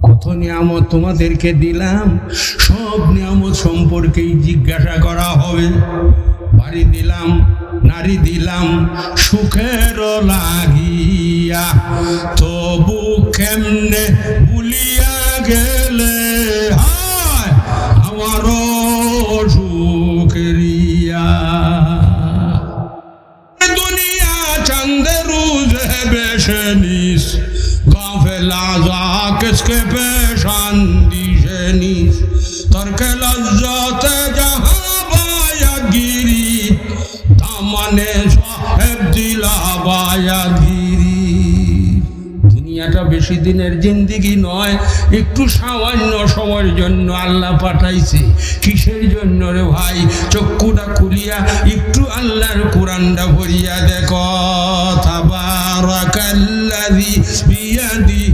কত নিয়ামত তোমাদেরকে দিলাম, সব নিয়ামত সম্পর্কেই জিজ্ঞাসা করা হবে। বাড়ি দিলাম, নারী দিলাম, সুখের লাগিয়া, তবু কেমনে ভুলিয়া গেলে? আজকে পেশান দিশে নিস তর্কে লজ্জতে জাহাবায়াগিরি তামানে সাহেব দিলাবায়াগিরি দুনিয়াটা বেশি দিনের জিন্দিগি নয়, একটু সামান্য সময়ের জন্য আল্লাহ পাঠাইছে। কিসের জন্য রে ভাই? চক্ষুটা খুলিয়া একটু আল্লাহর কোরআনটা ভরিয়া দেখ তাবারাকাল্লাযী বিয়াদিহি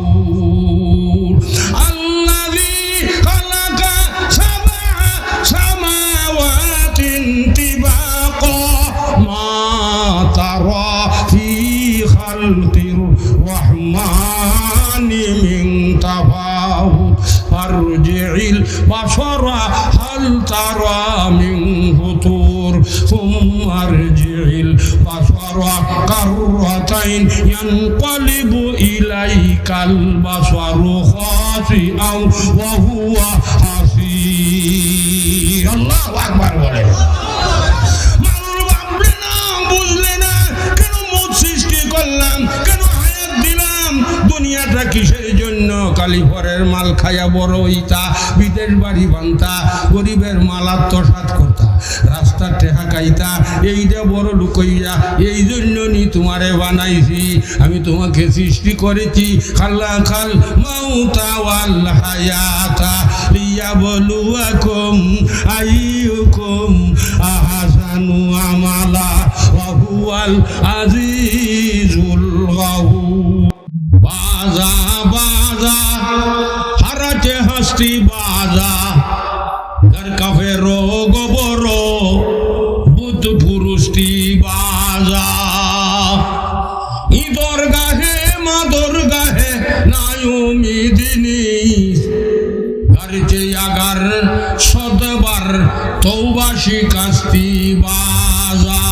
فالطير الرحمن من تفاوت. فارجع البشر هل ترى من فطور؟ ثم ارجع البشر كرتين. ينقلب إليك البشر خاسئا وهو حسير. জন্য মাল খায়া বড় হইতা, বিদেশ বাড়ি বানতা, গরিবের মাল আত্মসাত করতা, রাস্তা টেহা খাইতা এইটা বড় লুকইয়া এই জন্য নি তোমারে বানাইছি, আমি তোমাকে সৃষ্টি করেছি, খাল্লা খাল মাউতা ওয়াল হায়াতা লিয়াবলুয়াকুম আইয়ুকুম, আহাসানু আমালা, ওয়া আজিজুল হারাতে হাসতি বাজা ঘর কাফে রো গোবর বুধ পুরুষটি বাজা ইদর গাহে, মাদর গাহে নায়ুমি দিনী গারিতে আগার সদবার তৌবাসি কাস্তি বাজা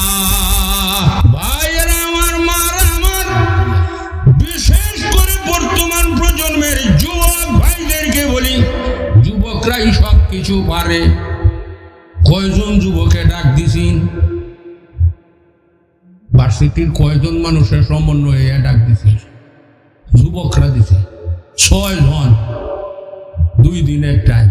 যুবকরাই সব কিছু পারে। কয়জন যুবকে ডাক দিছিন? ভার্সিটির কয়জন মানুষের সমন্বয়ে ডাক দিছি? যুবকরা দিছে। ছয় জন দুই দিনের টাইম